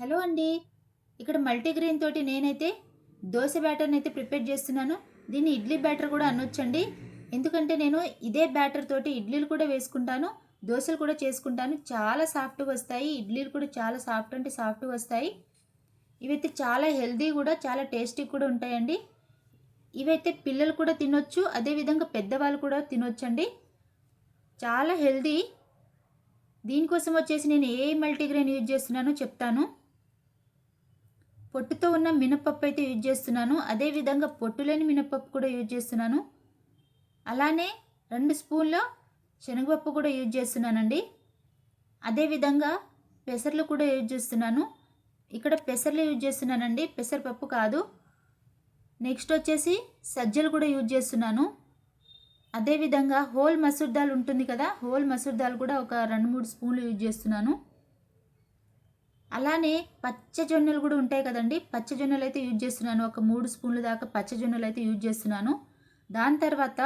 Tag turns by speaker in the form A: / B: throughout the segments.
A: Hello అండి. ఇక్కడ multigrain తోటి నేనైతే దోశ బ్యాటర్ని అయితే ప్రిపేర్ చేస్తున్నాను. దీన్ని ఇడ్లీ బ్యాటర్ కూడా అనొచ్చండి. ఎందుకంటే నేను ఇదే బ్యాటర్ తోటి ఇడ్లీలు కూడా వేసుకుంటాను దోశలు కూడా చేసుకుంటాను. చాలా సాఫ్ట్గా వస్తాయి. ఇడ్లీలు కూడా చాలా సాఫ్ట్ అంటే సాఫ్ట్గా వస్తాయి. ఇవైతే చాలా హెల్దీ కూడా చాలా టేస్టీ కూడా ఉంటాయండి. ఇవైతే పిల్లలు కూడా తినొచ్చు అదేవిధంగా పెద్దవాళ్ళు కూడా తినొచ్చండి. చాలా హెల్దీ దీనికోసం వచ్చేసి నేను ఏ మల్టీగ్రెయిన్ యూజ్ చేస్తున్నానో చెప్తాను. పొట్టుతో ఉన్న మినపప్పు అయితే యూజ్ చేస్తున్నాను. అదేవిధంగా పొట్టు లేని మినపప్పు కూడా యూజ్ చేస్తున్నాను. అలానే రెండు స్పూన్ల శనగపప్పు కూడా యూజ్ చేస్తున్నానండి. అదేవిధంగా పెసర్లు కూడా యూజ్ చేస్తున్నాను. ఇక్కడ పెసర్లు యూజ్ చేస్తున్నానండి. పెసరపప్పు కాదు. నెక్స్ట్ వచ్చేసి సజ్జలు కూడా యూజ్ చేస్తున్నాను. అదేవిధంగా హోల్ మసూర్ దాల్ ఉంటుంది కదా హోల్ మసూర్ దాల్ కూడా ఒక రెండు మూడు స్పూన్లు యూజ్ చేస్తున్నాను. అలానే పచ్చజొన్నలు కూడా ఉంటాయి కదండి. పచ్చజొన్నలు అయితే యూజ్ చేస్తున్నాను. ఒక మూడు స్పూన్లు దాకా పచ్చజొన్నలు అయితే యూజ్ చేస్తున్నాను. దాని తర్వాత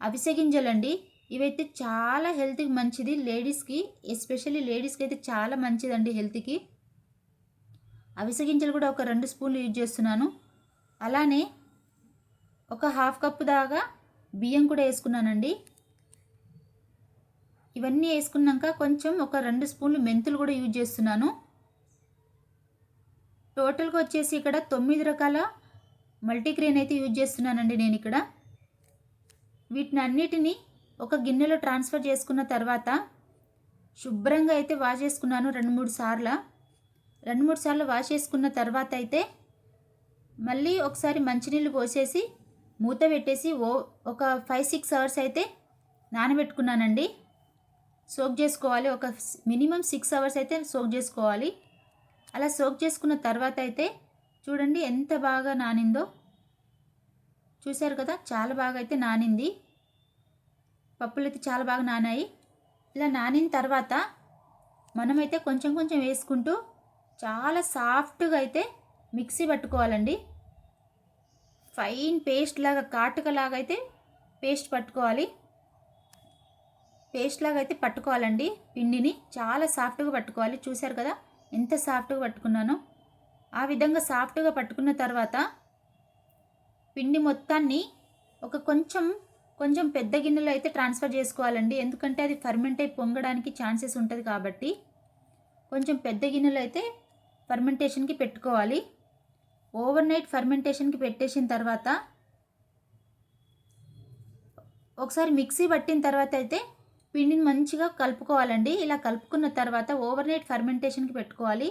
A: అవిసె గింజలండి. ఇవైతే చాలా హెల్త్కి మంచిది. లేడీస్కి ఎస్పెషల్లీ లేడీస్కి అయితే చాలా మంచిదండి హెల్త్కి. అవిసె గింజలు కూడా ఒక రెండు స్పూన్లు యూజ్ చేస్తున్నాను. అలానే ఒక హాఫ్ కప్పు దాకా బియ్యం కూడా వేసుకున్నానండి. ఇవన్నీ వేసుకున్నాక కొంచెం ఒక రెండు స్పూన్లు మెంతులు కూడా యూజ్ చేస్తున్నాను. టోటల్గా వచ్చేసి ఇక్కడ తొమ్మిది రకాల మల్టీగ్రెయిన్ అయితే యూజ్ చేస్తున్నానండి నేను ఇక్కడ. వీటిని అన్నిటినీ ఒక గిన్నెలో ట్రాన్స్ఫర్ చేసుకున్న తర్వాత శుభ్రంగా అయితే వాష్ చేసుకున్నాను రెండు మూడు సార్లు. రెండు మూడు సార్లు వాష్ చేసుకున్న తర్వాత అయితే మళ్ళీ ఒకసారి మంచినీళ్ళు పోసేసి మూత పెట్టేసి ఓ ఒక ఫైవ్ సిక్స్ అవర్స్ అయితే నానబెట్టుకున్నానండి. సోక్ చేసుకోవాలి. ఒక మినిమం సిక్స్ అవర్స్ అయితే సోక్ చేసుకోవాలి. అలా సోక్ చేసుకున్న తర్వాత అయితే చూడండి ఎంత బాగా నానిందో. చూశారు కదా చాలా బాగా అయితే నానింది. పప్పులు అయితే చాలా బాగా నానాయి. ఇలా నానిన తర్వాత మనమైతే కొంచెం కొంచెం వేసుకుంటూ చాలా సాఫ్ట్గా అయితే మిక్సీ పట్టుకోవాలండి. ఫైన్ పేస్ట్ లాగా కాటుకలాగా అయితే పేస్ట్ పట్టుకోవాలి. పేస్ట్ లాగా అయితే పట్టుకోవాలండి పిండిని. చాలా సాఫ్ట్గా పట్టుకోవాలి. చూశారు కదా ఎంత సాఫ్ట్గా పట్టుకున్నానో? ఆ విధంగా సాఫ్ట్గా పట్టుకున్న తర్వాత పిండి మొత్తాన్ని ఒక కొంచెం కొంచెం పెద్ద గిన్నెలో అయితే ట్రాన్స్ఫర్ చేసుకోవాలండి. ఎందుకంటే అది ఫర్మెంట్ అయి పొంగడానికి ఛాన్సెస్ ఉంటుంది కాబట్టి కొంచెం పెద్ద గిన్నెలో అయితే ఫర్మెంటేషన్కి పెట్టుకోవాలి. ఓవర్ నైట్ ఫర్మెంటేషన్కి పెట్టేసిన తర్వాత ఒకసారి మిక్సీ పట్టిన తర్వాత అయితే పిండిని మంచిగా కలుపుకోవాలండి. ఇలా కలుపుకున్న తర్వాత ఓవర్ నైట్ ఫర్మెంటేషన్కి పెట్టుకోవాలి.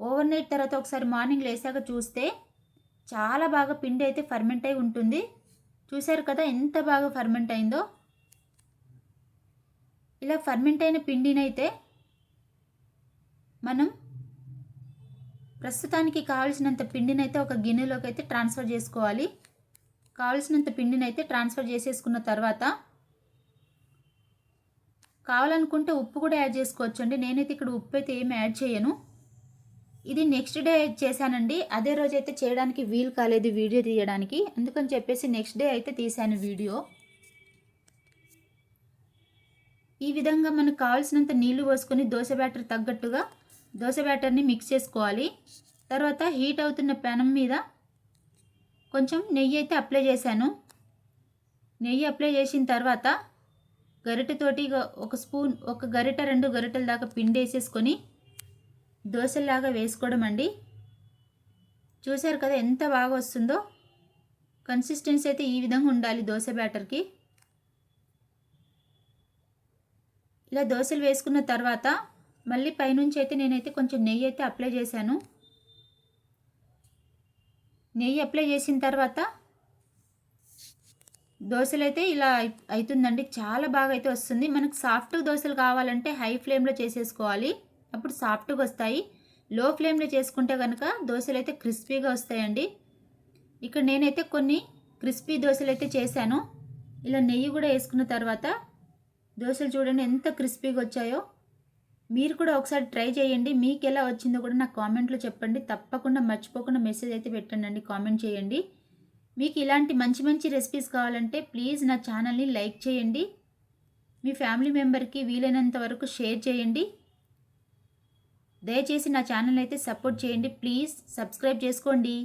A: ఓవర్ నైట్ తర్వాత ఒకసారి మార్నింగ్ లేసాక చూస్తే చాలా బాగా పిండి అయితే ఫర్మెంట్ అయి ఉంటుంది. చూశారు కదా ఎంత బాగా ఫర్మెంట్ అయిందో. ఇలా ఫర్మెంట్ అయిన పిండినైతే మనం ప్రస్తుతానికి కావాల్సినంత పిండినైతే ఒక గిన్నెలోకి అయితే ట్రాన్స్ఫర్ చేసుకోవాలి. కావాల్సినంత పిండినైతే ట్రాన్స్ఫర్ చేసేసుకున్న తర్వాత కావాలనుకుంటే ఉప్పు కూడా యాడ్ చేసుకోవచ్చు అండి నేనైతే ఇక్కడ ఉప్పు అయితే ఏమి యాడ్ చేయను. ఇది నెక్స్ట్ డే చేశానండి. అదే రోజు అయితే చేయడానికి వీలు కాలేదు వీడియో తీయడానికి. అందుకని చెప్పేసి నెక్స్ట్ డే అయితే తీశాను వీడియో. ఈ విధంగా మనకు కావాల్సినంత నీళ్ళు పోసుకొని దోశ బ్యాటర్ తగ్గట్టుగా దోశ బ్యాటర్ని మిక్స్ చేసుకోవాలి. తర్వాత హీట్ అవుతున్న పెనం మీద కొంచెం నెయ్యి అయితే అప్లై చేశాను. నెయ్యి అప్లై చేసిన తర్వాత గరిటెతోటి ఒక స్పూన్ ఒక గరిట రెండు గరిటెల దాకా పిండి వేసేసుకొని దోశలాగా వేసుకోవడం అండి. చూశారు కదా ఎంత బాగా వస్తుందో? కన్సిస్టెన్సీ అయితే ఈ విధంగా ఉండాలి దోశ బ్యాటర్కి. ఇలా దోశలు వేసుకున్న తర్వాత మళ్ళీ పైనుంచి అయితే నేనైతే కొంచెం నెయ్యి అయితే అప్లై చేశాను. నెయ్యి అప్లై చేసిన తర్వాత దోశలు అయితే ఇలా అవుతుందండి చాలా బాగా అయితే వస్తుంది. మనకు సాఫ్ట్ దోశలు కావాలంటే హై ఫ్లేమ్లో చేసేసుకోవాలి. అప్పుడు సాఫ్ట్గా వస్తాయి. లో ఫ్లేమ్లో చేసుకుంటే కనుక దోశలు అయితే క్రిస్పీగా వస్తాయండి. ఇక్కడ నేనైతే కొన్ని క్రిస్పీ దోశలు అయితే చేశాను. ఇలా నెయ్యి కూడా వేసుకున్న తర్వాత దోశలు చూడండి ఎంత క్రిస్పీగా వచ్చాయో. మీరు కూడా ఒకసారి ట్రై చేయండి. మీకు ఎలా వచ్చిందో కూడా నాకు కామెంట్లో చెప్పండి. తప్పకుండా మర్చిపోకుండా మెసేజ్ అయితే పెట్టండి. కామెంట్ చేయండి. మీకు ఇలాంటి మంచి మంచి రెసిపీస్ కావాలంటే ప్లీజ్ నా ఛానల్ని లైక్ చేయండి. మీ ఫ్యామిలీ మెంబర్కి వీలైనంత వరకు షేర్ చేయండి. దయచేసి నా ఛానల్ అయితే సపోర్ట్ చేయండి. ప్లీజ్ సబ్స్క్రైబ్ చేసుకోండి.